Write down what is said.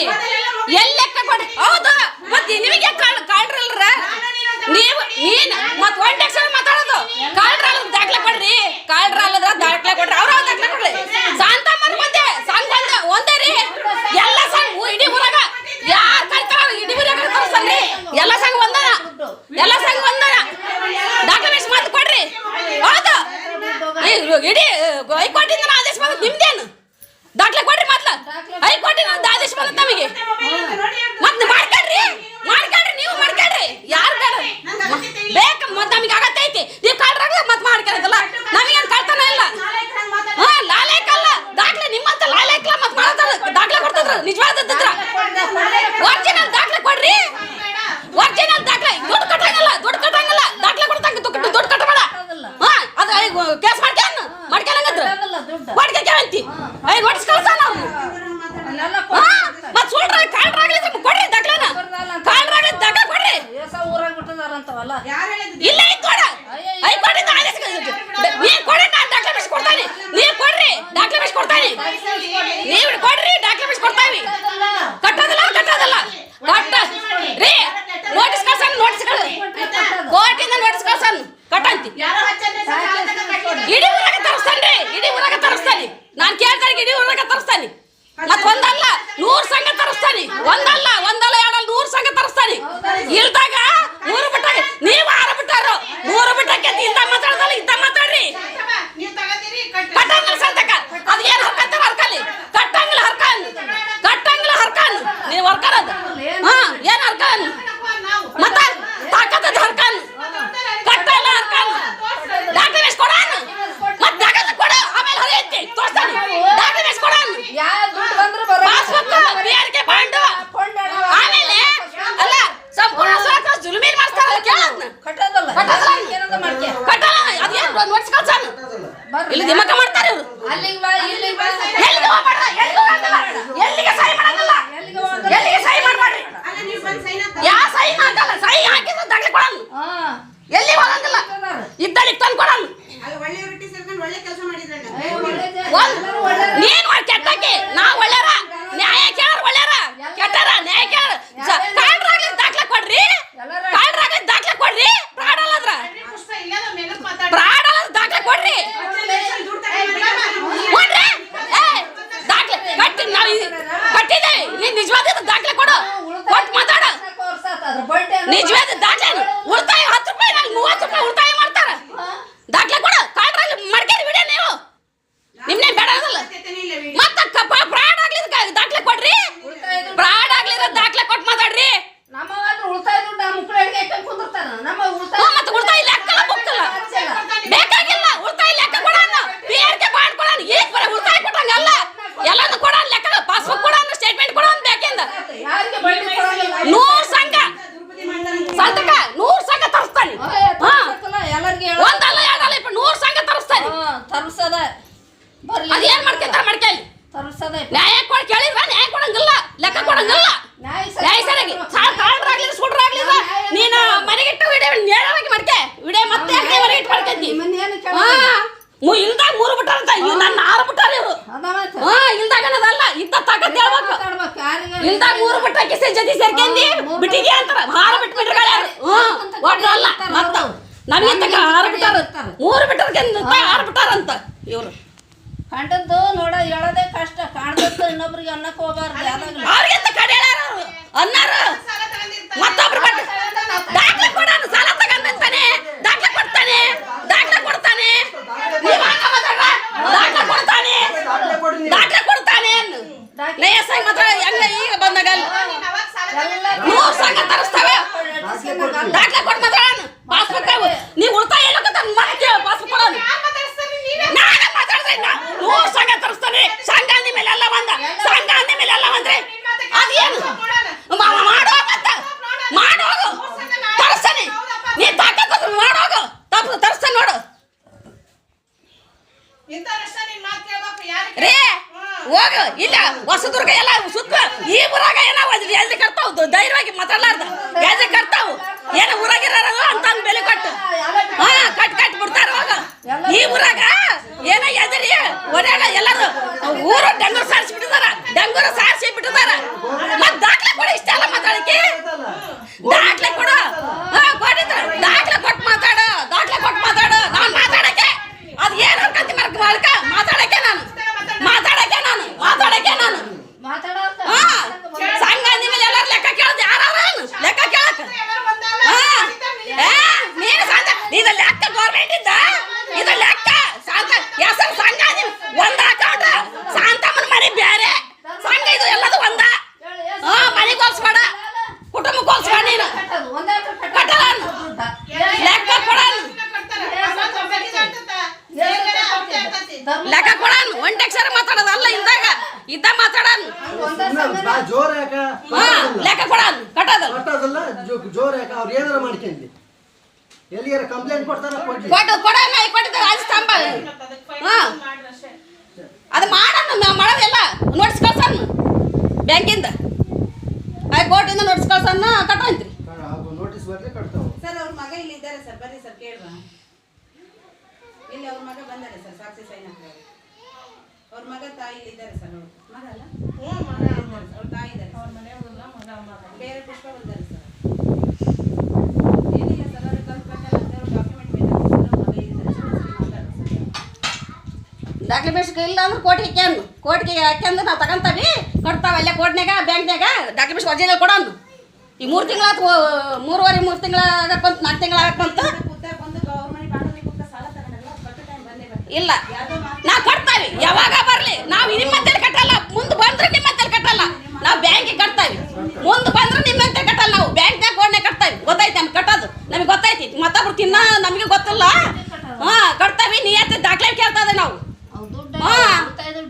ಕೊಡ್ರಿ ಎಲ್ಲಿ ಲೆಕ್ಕ ಕೊಡ್ರಿ ಹೌದು. ಮತ್ತೆ ನಿಮಗೆ ಕಾಳ್ ಕಾಳ್ರಲ್ರ ನೀವು ನೀನ್ ಮತ್ ಒಂದ್ ಅಕ್ಷರ ಮಾತಾಡೋದು. ಕಾಳ್ರಲ್ಲ ದಾಖಲೆ ಕೊಡ್ರಿ. ಕಾಳ್ರಲ್ಲದ ದಾಖಲೆ ಕೊಡ್ರಿ. ಅವ್ರ ದಾಖಲೆ ಕೊಡ್ರಿ. ಶಾಂತಮ್ಮನ್ ಬಂದೆ ಸಂಘ ಬಂದ ಒಂದೇ ರೀ ಎಲ್ಲ ಸಂಘ ಊ- ಇಡೀ ಊರಾಗ ಯಾರ್ ಕಳ್ತಾರ ಇಡೀ ಊರಾಗ ತೋರಿಸ್ತಾರ್ರಿ ಎಲ್ಲ ಸಂಘ ಒಂದನ ಎಲ್ಲ ಸಂಘ ಒಂದನ ಡಾಕ್ಯುಮೆಂಟ್ಸ್ ಮಾತು ಕೊಡ್ರಿ ಹೌದು ಈ ಇಡೀ ಹೈಕೋರ್ಟಿಂದ ಆದೇಶ ಬಂದ ನಿಮ್ದೇನು ದಾಖಲೆ ಕೊಡ್ರಿ ಮೊದ್ಲ ಹೈಕೋರ್ಟಿನ ಆದೇಶ ಬಂದ ನಮಗೆ ಮತ್ತೆ ಮಾಡ್ಕೊಡ್ರಿ ಮಾಡ್ಕೊಡ್ರಿ ನೀವು ಮಾಡ್ಕೊಡ್ರಿ ಯಾರು ಬೇಡ ಬೇಕು ಮತ್ತೆ ನಮಗೆ ಅಗತ್ಯ ಐತಿ ನೀವು ಕಾಲ್ರಾಗ ಮತ್ತೆ ಮಾಡ್ಕೊಳದಲ್ಲ ನಮಗೇನು ಕಳ್ತನ ಇಲ್ಲ ಹಾ ಲಾಲೇಕಲ್ಲ ದಾಖಲೆ ನಿಮ್ಮಂತ ಲಾಲೇಕಲ್ಲ ಮತ್ತೆ ಮಾಡ್ತಾರ ದಾಖಲೆ ಕೊಡ್ತಿದ್ರ ನಿಜವಾದದ್ರ ಒರಿಜಿನಲ್ ದಾಖಲೆ ಕೊಡ್ರಿ ಒರಿಜಿನಲ್ ದಾಖಲೆ ದುಡ್ಡು ಕಟ್ಟಂಗಿಲ್ಲ ದುಡ್ಡು ಕಟ್ಟಂಗಿಲ್ಲ ದಾಖಲೆ ಕೊಡ್ತಂಗ ದುಡ್ಡು ದುಡ್ಡು ಕಟ್ಟಬೇಡ ಹಾ ಅದು ಕೇಸ್ ಮಾಡ್ಕ್ಯಾನ ಮಾಡ್ಕ್ಯಾನಂಗದ್ರ ಮಾಡ್ಕೆ ಕೇಳಂತಿ ಐ ನೋಟಿಸ್ ಕಳ್ಸಾನ ಅವ್ನು ಹಾ ಮತ್ತೆ ಸುಳ್ರ ಕಾಲ್ರಾಗ್ಲಿ ಕೊಡ್ರಿ ದಾಖಲೆನ ಕಾಲ್ರಾಗ್ಲಿ ಕೊಡ್ರಿ. ಇಲ್ಲ ಕೊಡ. ಐ ನೀ ಕೊಡಿ ನಾನು ದಾಖಲೆ ಬಿಡಿಸಿ ಕೊಡ್ತಾನೆ ನೀವ್ ಕೊಡ್ರಿ ದಾಖಲೆ ಬಿಡಿಸಿ ಕೊಡ್ತಾನೆ ನೀವು ಕೊಡ್ರಿ ದಾಖಲೆ ಬಿಡಿಸಿ ಕೊಡ್ತಾವಿ ಕಟ್ಟೋದಿಲ್ಲ ಕಟ್ಟೋದಿಲ್ಲ ಕಟ್ಟ ರೀ ನೋಟಿಸ್ ಕಳ್ಸನ್ ನೋಟಿಸ್ ಕಳ್ಸ ಕೋರ್ಟಿಂದ ನೋಟಿಸ್ ಕಳ್ಸನ್ ಕಟ್ಟಂತಿ ಇಡೀ ಊರಾಗ ತರಿಸ್ತಾನ್ರಿ ಇಡೀ ಊರಾಗ ತರಿಸ್ತಾನೆ ನಾನ್ ಕೇಳ್ತಾರೆ ಇಡೀ ಊರಾಗ ತರಿಸ್ತಾನೆ ಮತ್ ಒಂದಲ್ಲ ನೂರ್ ಸಂಘ ತರಿಸ್ತಾನೆ ಒಂದಲ್ಲ ಒಂದಲ್ಲ ಎರಡಲ್ಲ ನೂರ್ ಸಂಘ ತರಿಸ್ತಾನೆ ಇಲ್ದಾಗ ಮೂರು ಬಿಟ್ಟಾಗ ನೀವ್ ಆರು ಬಿಟ್ಟಾರು ಮೂರು ಬಿಟ್ಟಕ್ಕೆ ಇಂತ ಮಾತಾಡದಲ್ಲ ಇಂತ ಮಾತಾಡ್ರಿ ಕಟ್ಟಂಗಿಲ್ಲ ಸಂತಕ ಅದ್ ಏನ್ ಹರ್ಕಂತಾರ ಹರ್ಕಲಿ ಕಟ್ಟಂಗಿಲ್ಲ ಹರ್ಕನ್ ಕಟ್ಟಂಗಿಲ್ಲ ಹರ್ಕನ್ ನೀವ್ ಹರ್ಕರದ್ ಹಾ ಏನ್ ಹರ್ಕನ್ ಮತ್ತ ತಾಕತ್ತದ ಹರ್ಕನ್ ಕಟ್ಟಲ್ಲ ಹರ್ಕನ್ ಡಾಕ್ಯುಮೆಂಟ್ಸ್ ಕೊಡಾನ ಮತ್ ದಾಖಲೆ ಕೊಡ ಆಮೇಲೆ ಹರಿಯೈತಿ ತೋರ್ಸ್ತಾನೆ ಡಾಕ್ಯುಮೆಂಟ್ಸ್ ಕೊಡಾನ ಯಾವ ದುಡ್ಡು ಬಂದ್ರು ಬರೋ ಪಾಸ್ಬುಕ್ ಬಿಆರ್ಕೆ ಬಾಂಡು ಆಮೇಲೆ ಅಲ್ಲ ಸಂಪೂರ್ಣ ಸುರಕ್ಷಾ ಜುಲ್ಮೀನ್ ಮಾಡಿಸ್ತಾರಲ್ಲ ಕೇಳದ್ನ ಕಟ್ಟೋದಲ್ಲ ಕಟ್ಟೋದಲ್ಲ. ಏನಂತ ಮಾಡ್ಕೆ ಕಟ್ಟಲ್ಲ ಅದೇನ್ ನೋಟ್ಸ್ ಕಳ್ಸಾನ ಬರ್ರಿ. ಇಲ್ಲಿ ದಿಮಕ ಮಾಡ್ತಾರೆ ಇವ್ರು ಅಲ್ಲಿಗೆ ಬಾ ಇಲ್ಲಿಗೆ ಬಾ ಎಲ್ಲಿಗೆ ಹೋಗ್ಬೇಡ ಎಲ್ಲಿಗೆ ಹೋಗಂಗಿಲ್ಲ ಎಲ್ಲಿಗೆ ಸಹಿ ಮಾಡಂಗಿಲ್ಲ ಎಲ್ಲಿಗೆ ಹೋಗಂಗಿಲ್ಲ. ಎಲ್ಲಿಗೆ ಸಹಿ ಮಾಡ್ಬೇಡ್ರಿ ಯಾ ಸಹಿ ಹಾಕಲ್ಲ ಸಹಿ ಹಾಕಿದ್ರೆ ದಾಖಲೆ ಕೊಡಲ್ಲ ಹಾ ಎಲ್ಲಿ ಹೋಗಂಗಿಲ್ಲ ಇದ್ದಲ್ಲಿ ತಂದು ಕೊಡಲ್ಲ ಏ, ಒಳ್ಳೇದೇ. ಒಂದ್ ಎಲ್ಲರೂ ಒಳ್ಳೇದೇ. ನೀನ್ ಒಳ್ ಕೆಟ್ಟಕ್ಕೆ ನಾ ಒಳ್ಳೆರ ನ್ಯಾಯ ಕೇಳ ಒಳ್ಳೆರ ಕೆಟ್ಟರ ನ್ಯಾಯ ಕೇಳ ಕಾಲ್ರಾಗ್ಲಿ ದಾಖಲೆ ಕೊಡ್ರಿ ಎಲ್ಲರೂ- ಕಾಲ್ರಾಗ್ಲಿ ದಾಖಲೆ ಕೊಡ್ರಿ ಪ್ರಾಡ್ ಅಲ್ಲದ್ರ ಪ್ರಾಡ್ ಅಲ್ಲ ದಾಖಲೆ ಕೊಡ್ರಿ ಕೊಡ್ರಿ ಏ ದಾಖಲೆ ಕಟ್ಟಿ ನಾವು ಕಟ್ಟಿದ್ದೇವೆ ನೀನ್ ನಿಜವಾದ ದಾಖಲೆ ಕೊಡು ಕೊಟ್ಟು ಮಾತಾಡ ವರ್ಷ ಆತಾದ್ರ. ಬಡ್ಡಿ ಅನ್ನೋ ನಿಜವಾದ ದಾಖಲೆ ಉಳಿತಾಯ ಹತ್ತು ರೂಪಾಯಿ ನಾನು ಮೂವತ್ತು ರೂಪಾಯಿ ಉಳಿತಾಯ ಮಾಡ್ತಾರ ದಾಖಲೆ ಕೊಡು ಕಾಲ್ರಾಗ್ಲಿ ಮಡ್ಕೇರಿ ಬಿಡ ನೀವು ನಿಮ್ನೆ ಬೇಡ ಅದಲ್ಲ ಮತ್ತ ಕಪ್ಪ ಪ್ರಾಡ್ ಆಗ್ಲಿ ದಾಖಲೆ ಕೊಡ್ರಿ ಉಳಿತಾಯ ದುಡ್ಡು ಪ್ರಾಡ್ ಆಗ್ಲಿರ ದಾಖಲೆ ಕೊಟ್ಟು ಮಾತಾಡ್ರಿ ನಮ್ಮವಾದ್ರೆ ಉಳಿತಾಯ ದುಡ್ಡು ಆ ಮುಕ್ಕಳು ಅಡಿಗೆ ಹಾಕೊಂಡ್ ಕುಂದಿರ್ತಾರ ನಮ್ಮ ಉಳಿತಾಯ ಹ್ಞೂ, ಮತ್ತೆ ಉಳಿತಾಯ ಲೆಕ್ಕಲ್ಲ ಬುಕ್ಕಲ್ಲ ಬೇಕಾಗಿಲ್ಲ ಉಳಿತಾಯ ಲೆಕ್ಕ ಕೊಡೋಣ ಪಿ ಆರ್ ಕೆ ಬಾಂಡ್ ಕೊಡೋಣ ಈಗ ಬರೀ ಉಳಿತಾಯ ಕೊಟ್ಟಂಗಲ್ಲ ಎಲ್ಲಾನು ಕೊಡೋಣ ಲೆಕ್ಕ ಪಾಸ್ಬುಕ್ ಕೊಡೋಣ ಸ್ಟೇಟ್ಮೆಂಟ್ ಕೊಡೋಣ ಬೇಕಿಂದ ಯಾರಿಗೆ ಬಡ್ಡಿ ಕೊಡಂಗಿಲ್ಲ ನೂರ್ ಸಂಘ ಸಂತಕ ನೂರ್ ಸಂಘ ತರಿಸ್ತಾನೆ ಹಾ ಎಲ್ಲರಿಗೆ ಒಂದಲ್ಲ ಎರಡಲ್ಲ ಇಪ್ಪ ನೂರ್ ಸಂಘ ತರಿಸ್ತಾನೆ ತರ್ಸದ ಬರ್ಲಿ. ಅದೇನ್ ಮಾಡ್ಕೊಂತಾರ ಮಾಡ್ಕೊಳ್ಳಿ ತರ್ಸದ. ನ್ಯಾಯ ಕೊಡ್ ಕೇಳಿದ್ರ ನ್ಯಾಯ ಕೊಡಂಗಿಲ್ಲ ಲೆಕ್ಕ ಕೊಡಂಗಿಲ್ಲ. ನ್ಯಾಯ ಸರಿಯಾಗಿ ಕಾಳ್ರಾಗ್ಲಿ ಸುಡ್ರಾಗ್ಲಿ ನೀನು ಮನೆಗಿಟ್ಟು ವಿಡಿಯೋ ನೇರವಾಗಿ ಮಾಡ್ಕೆ. ವಿಡಿಯೋ ಮತ್ತೆ ಯಾಕೆ ಮನೆಗೆ ಇಟ್ಟು ಮಾಡ್ಕೊಂತಿ ಮು ಇಲ್ದಾಗ ಮೂರು ಬಿಟ್ಟಾರಂತ. ಇವ್ ನನ್ನ ಆರು ಬಿಟ್ಟಾರ ಇವರು. ಹಾ ಇಲ್ದಾಗ ಅನ್ನೋದಲ್ಲ. ಇಂತ ತಾಕತ್ ಹೇಳ್ಬೇಕು. ಇಲ್ದಾಗ ಮೂರು ಬಿಟ್ಟ ಕಿಸೆ ಜೊತೆ ಸೇರ್ಕೊಂಡಿ ಬಿಟ್ಟಿದ್ಯಾ ಅಂತಾರ. ಹಾರ ಬಿಟ್ಟು ಬಿಟ್ರೆ ಹ್ಮ್ ಒಟ್ಟು ಅಲ್ಲ ಮತ್ತ ನಮಗೆ ತಕ್ಕ ಹಾರ ಬಿಟ್ಟಾರ? ಮೂರು ಇವ್ರು. ಕಂಡದ್ದು ನೋಡ ಹೇಳೋದೇ ಕಷ್ಟ. ಕಾಣ್ದದ್ದು ಇನ್ನೊಬ್ರಿಗೆ ಅನ್ನಕ್ ಹೋಗ್ಬಾರ್ದು. ಯಾವ್ದಾಗ್ಲಿ ಅವ್ರಿಗಿಂತ ಕಡೆ ಹೇಳ್ಯಾರು ಅನ್ನಾರ? ಮತ್ತೊಬ್ರು ಬಟ್ ದಾಖಲೆ ಕೊಡಾನು ಸಾಲ ತಗೊಂಡಂತಾನೆ ದಾಖಲೆ ಕೊಡ್ತಾನೆ. ದಾಖಲೆ ಕೊಡ್ತಾನೆ? ದಾಖಲೆ ಕೊಡ್ತಾನೆ. ದಾಖಲೆ ಕೊಡ್ತಾನೆ ಮಾತ್ರ ಈಗ ಬಂದಾಗ ಮೂರ್ ಸಂಘ ತರಿಸ್ತವೆ? ದಾಖಲೆ ಕೊಟ್ಟು ಮಾತಾಡೋಣ ಪಾಸ್ಬುಕ್ ನೀವು ಉಳಿತಾಯ ಎಲ್ಲೋಕತ್ತ ಮತ್ತೆ ಪಾಸ್ಬುಕ್ ಕೊಡೋಣ ನಾನು ಮಾತಾಡ್ದೆ ನೂರ್ ಸಂಘ ತರಿಸ್ತಾನೆ. ಸಂಘ ಅಂದ ಮೇಲೆ ಎಲ್ಲ ಬಂದ. ಸಂಘ ಅಂದ ಮೇಲೆ ಎಲ್ಲ ಬಂದ್ರೆ ಅದೇನು? ಮಾಡೋ ಮ- ಮಾಡೋಗ ಅಂತ. ಮಾಡೋಗು ತರಿಸ್ತಾನೆ. ನೀ ತಾಕತ್ತ ಮಾಡೋಗು ತಪ್ಪು ತರಿಸ್ತಾನೆ ನೋಡು. ರೇ ಹೋಗು. ಇಲ್ಲ ಹೊಸದುರ್ಗ ಎಲ್ಲ ಸುತ್ತ ಈ ಊರಾಗ ಏನೋ ಎಲ್ಲಿ ಕರ್ತಾವ್ ಧೈರ್ಯವಾಗಿ ಮಾತಾಡ್ಲಾರ್ದ. ಎಲ್ಲಿ ಕರ್ತಾವು ಏನು ಊರಾಗಿರೋ ಈ ಊರಾಗ ಏನ ಎದರಿ? ಓಡಾಡ ಎಲ್ಲರೂ ಊರು ಡಂಗೂರು ಸಾರಿಸ್ಬಿಟ್ಟಿದಾರ ಡಂಗೂರು ಸಾರ್ ಲೆಕ್ಕ ಕೊಡಾನು ಒಂಟೆ ಅಕ್ಷರ ಮಾತಾಡೋದು ಅಲ್ಲ ಇದ್ದಾಗ. ಇದ್ದ ಮಾತಾಡಾನು. ಜೋರ ಲೆಕ್ಕ ಕೊಡಾನು ಕಟ್ಟೋದು. ಕಟ್ಟೋದಲ್ಲ ಜೋರ ಯಾಕ? ಅವ್ರು ಏನಾರ ಮಾಡ್ಕೊಂಡಿ ಎಲ್ಲಿಯಾರ ಕಂಪ್ಲೇಂಟ್ ಕೊಡ್ತಾರ ಕೊಟ್ಟು ಕೊಡೋಣ ಕೊಟ್ಟಿದ್ದಾರೆ ಅದು ಸ್ತಂಭ. ಅದು ಮಾಡೋಣ ನಾವು ಮಾಡೋದೆಲ್ಲ ನೋಟ್ಸ್ ಕಳ್ಸೋಣ ಬ್ಯಾಂಕಿಂದ. ಆ ಕೋರ್ಟಿಂದ ನೋಟ್ಸ್ ಕಳ್ಸೋಣ ಕಟ್ಟೋಯ್ತ್ರಿ ನೋಟಿಸ್ ಬರ್ರಿ ಕಟ್ತಾವ. ಸರ್ ಅವ್ರ ಮಗ ಇಲ್ಲಿದ್ದಾರೆ ಸರ್. ಬರ್ರಿ ಸರ್ ಕೇಳುವ ಇಲ್ಲಿ ಅವ್ರ ಮಗ ಬಂದಾರೆ ಸರ್ ಸಾಕ್ಷಿ ಸೈನ್ ಹಾಕಿದ್ದಾರೆ ಅವ್ರ ಮಗ ತಾಯಿ ಇಲ್ಲಿ ಇದ್ದಾರೆ ಸರ್ ಅವ್ರು ಮಗ ಅಲ್ಲ? ಅವ್ರ ತಾಯಿ ಇದ್ದಾರೆ ಬೇರೆ ಪುಷ್ಪ ಬಂದಾರೆ ಸರ್. ಏನಿಲ್ಲ ಸರ್ ಅವ್ರ ಡಾಕ್ಯುಮೆಂಟ್ ಅವ್ರ ಮಗ ಇಲ್ಲ ಅಂದ್ರೆ ಕೋರ್ಟಿಗೆ ಹಾಕ್ಯಾನು. ಕೋಟಿಗೆ ಹಾಕ್ಯಂದ್ರೆ ನಾವು ತಗೊಂತಾವಿ ಕೊಡ್ತಾವೆ ಅಲ್ಲೇ ಕೋರ್ಟ್ನಾಗ ಬ್ಯಾಂಕ್ನಾಗ ದಾಖಲೆ ಬೇಸಿಗೆ ಒರಿಜಿನಲ್ ಕೊಡೋನು. ಈ ಮೂರು ತಿಂಗಳ ಮೂರುವರೆ ಮೂರು ತಿಂಗಳ ಆಗಕ್ಕಂತ ನಾಲ್ಕು ತಿಂಗಳ ಆಗಕ್ಕಂತ ಇಲ್ಲ. ನಾವು ಕಟ್ತಾವಿ. ಯಾವಾಗ ಬರ್ಲಿ? ನಾವು ನಿಮ್ಮಂತೇಳಿ ಕಟ್ಟಲ್ಲ. ಮುಂದೆ ಬಂದ್ರೆ ನಿಮ್ಮಂತೇಳಿ ಕಟ್ಟಲ್ಲ. ನಾವು ಬ್ಯಾಂಕಿಗೆ ಕಟ್ತಾವಿ. ಮುಂದೆ ಬಂದ್ರೆ ನಿಮ್ಮಂತೆ ಕಟ್ಟಲ್ಲ ನಾವು. ಬ್ಯಾಂಕ್ದಾಗ ಕೋಡ್ನೆ ಕಟ್ತಾವಿ. ಗೊತ್ತೈತಿ ನಮ್ಗೆ ಕಟ್ಟೋದು? ನಮಗೆ ಗೊತ್ತೈತಿ ಮತ್ತೊಬ್ರು ತಿನ್ನ ನಮಗೆ ಗೊತ್ತಿಲ್ಲ? ಹಾ ಕಟ್ತಾವಿ. ನಿಯತ್ತೆ ದಾಖಲೆ ಕೇಳ್ತದೆ ನಾವು? ಹಾಂ ಕೊಡ್ತಾ ಇದ್ರು.